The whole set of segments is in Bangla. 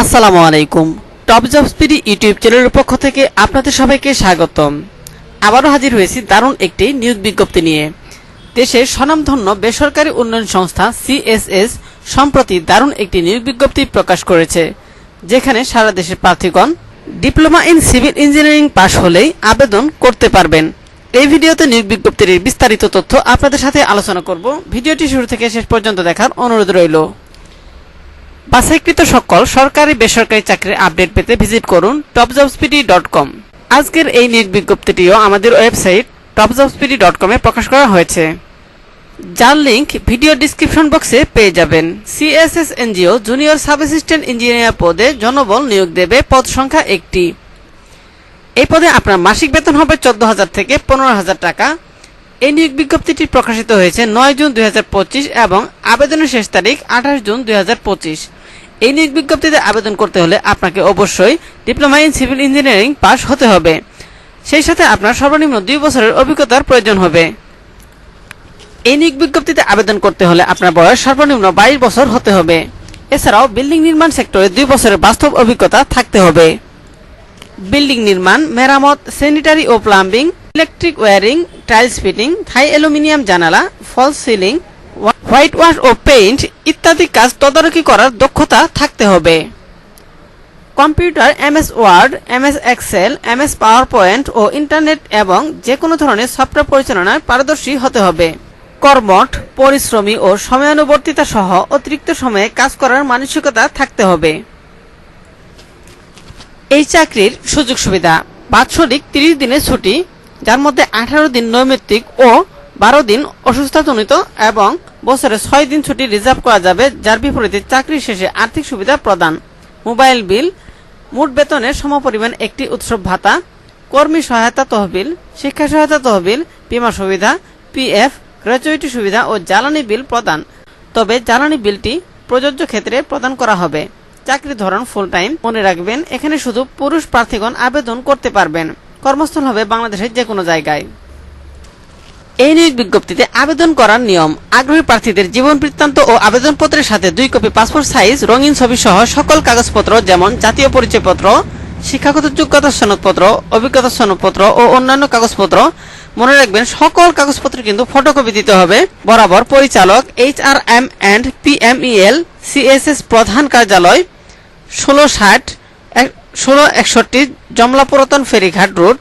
আসসালামু আলাইকুম। টপ জব স্পিডি ইউটিউব চ্যানেলের পক্ষ থেকে আপনাদের সবাইকে স্বাগতম। আবারও হাজির হয়েছি দারুণ একটি নিয়োগ বিজ্ঞপ্তি নিয়ে। দেশের স্বনামধন্য বেসরকারি উন্নয়ন সংস্থা সিএসএস সম্প্রতি দারুণ একটি নিয়োগ বিজ্ঞপ্তি প্রকাশ করেছে, যেখানে সারা দেশের প্রার্থীগণ diploma in civil engineering pass হলেই আবেদন করতে পারবেন। এই ভিডিওতে নিয়োগ বিজ্ঞপ্তির বিস্তারিত তথ্য আপনাদের সাথে আলোচনা করব। ভিডিওটি শুরু থেকে শেষ পর্যন্ত দেখার অনুরোধ রইল। বাছাইকৃত সকল সরকারি বেসরকারি চাকরির আপডেট পেতে ভিজিট করুন টপজবসপিডি ডট কম আজকের এই নিয়োগ বিজ্ঞপ্তিটিও আমাদের ওয়েবসাইট টপজবসপিডি ডট কমে প্রকাশ করা হয়েছে। যার লিঙ্ক ভিডিও ডিসক্রিপশন বক্সে পেয়ে যাবেন। CSS NGO junior sub assistant engineer পদে জনবল নিয়োগ দেবে পদ সংখ্যা একটি। এই পদে আপনার মাসিক বেতন হবে চোদ্দ হাজার থেকে পনেরো হাজার টাকা। এই নিয়োগ বিজ্ঞপ্তিটি প্রকাশিত হয়েছে নয় জুন দুই হাজার পঁচিশ এবং আবেদনের শেষ তারিখ আঠাশ জুন দুই হাজার পঁচিশ। এই নিয়োগ বিজ্ঞপ্তিতে আবেদন করতে হলে আপনাকে অবশ্যই diploma in civil engineering pass হতে হবে। সেই সাথে আপনার সর্বনিম্ন দুই বছরের অভিজ্ঞতার প্রয়োজন হবে। এই নিয়োগ বিজ্ঞপ্তিতে আবেদন করতে হলে আপনার বয়স সর্বনিম্ন বাইশ বছর হতে হবে। এছাড়াও বিল্ডিং নির্মাণ সেক্টরে দুই বছরের বাস্তব অভিজ্ঞতা থাকতে হবে। বিল্ডিং নির্মাণ, মেরামত, স্যানিটারি ও plumbing, electric wiring, tiles fitting, Thai aluminium জানালা, ফলস সিলিং হোয়াইট ওয়াশ ও পেইন্ট ইত্যাদি কাজ তদারকি করার দক্ষতা থাকতে হবে। Computer, MS Word, MS Excel, MS PowerPoint ও ইন্টারনেট এবং যে কোনো ধরনের সফটওয়্যার পরিচালনায় পারদর্শী হতে হবে। কর্মঠ, পরিশ্রমী ও সময়ানুবর্তিতা সহ অতিরিক্ত সময়ে কাজ করার মানসিকতা থাকতে হবে। এই চাকরির সুযোগ সুবিধা। বাৎসরিক তিরিশ দিনের ছুটি, যার মধ্যে আঠারো দিন নৈমিত্তিক ও বারো দিন অসুস্থতাজনিত এবং বছরে ছয় দিন ছুটি রিজার্ভ করা যাবে, যার বিপরীতে চাকরি শেষে আর্থিক সুবিধা প্রদান। মোবাইল বিল, মোট বেতনের সমপরিমাণ একটি উৎসব ভাতা, কর্মী সহায়তা তহবিল, শিক্ষা সহায়তা তহবিল, বীমা সুবিধা, পিএফ, গ্র্যাচুইটি সুবিধা ও জ্বালানি বিল প্রদান। তবে জ্বালানি বিলটি প্রযোজ্য ক্ষেত্রে প্রদান করা হবে। চাকরির ধরন ফুল টাইম মনে রাখবেন, এখানে শুধু পুরুষ প্রার্থীগণ আবেদন করতে পারবেন। কর্মস্থল হবে বাংলাদেশের যে কোনো জায়গায়। এই নিয়োগ বিজ্ঞপ্তিতে আবেদন করার নিয়ম। আগ্রহী প্রার্থীদের জীবন বৃত্তান্ত ও আবেদনপত্রের সাথে দুই কপি পাসপোর্ট সাইজ, রঙিন ছবি সহ সকল কাগজপত্র যেমন জাতীয় পরিচয়পত্র, শিক্ষাগত যোগ্যতা সনদপত্র, অভিজ্ঞতা সনদপত্র ও অন্যান্য কাগজপত্র। মনে রাখবেন, সকল কাগজপত্র কিন্তু ফটোকপি দিতে হবে। বরাবর পরিচালক H R M and PMEL CSS প্রধান কার্যালয় ষোলো ষাট ষোলো একষট্টি জমলা পুরাতন ফেরিঘাট রোড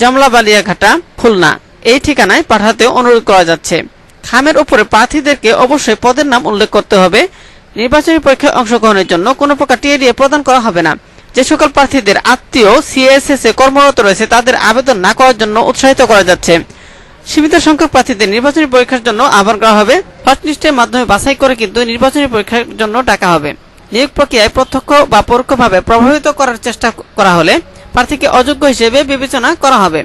জমলা বালিয়াঘাটা খুলনা। এই ঠিকানায় পাঠাতে অনুরোধ করা যাচ্ছে। খামের উপরে প্রার্থীদেরকে অবশ্যই পদের নাম উল্লেখ করতে হবে। নির্বাচনী পরীক্ষায় অংশগ্রহণের জন্য কোনো প্রকার টিএডিএ প্রদান করা হবে না। যে সকল প্রার্থীদের আত্মীয়, সিএসএস এ কর্মরত রয়েছে, তাদের আবেদন না করার জন্য উৎসাহিত করা যাচ্ছে। সীমিত সংখ্যক প্রার্থীদের নির্বাচনী পরীক্ষার জন্য আহ্বান করা হবে। ফার্স্ট মাধ্যমে বাছাই করে কিন্তু নির্বাচনী পরীক্ষার জন্য ডাকা হবে। নিয়োগ প্রক্রিয়ায় প্রত্যক্ষ বা পরোক্ষভাবে প্রভাবিত করার চেষ্টা করা হলে প্রার্থীকে অযোগ্য হিসেবে বিবেচনা করা হবে।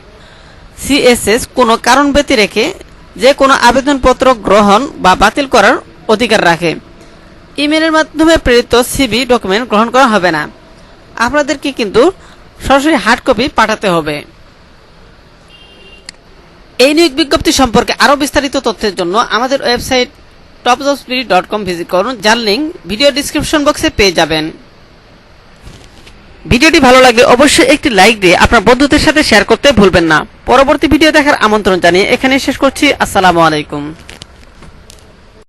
সিএসএস কোনো কারণ ব্যতি রেখে যে কোনো আবেদনপত্র গ্রহণ বা বাতিল করার অধিকার রাখে। ইমেলের মাধ্যমে প্রেরিত সিবি ডকুমেন্ট গ্রহণ করা হবে না। আপনাদেরকে কিন্তু সরাসরি হার্ড কপি পাঠাতে হবে। এই নিয়োগ বিজ্ঞপ্তি সম্পর্কে আরও বিস্তারিত তথ্যের জন্য আমাদের website top job spirit dot com visit করুন। যার লিঙ্ক ভিডিও ডিসক্রিপশন বক্সে পেয়ে যাবেন। ভিডিওটি ভালো লাগলে অবশ্যই একটি লাইক দিয়ে আপনার বন্ধুদের সাথে শেয়ার করতে ভুলবেন না। পরবর্তী ভিডিও দেখার আমন্ত্রণ জানিয়ে এখানে শেষ করছি। আসসালামু আলাইকুম।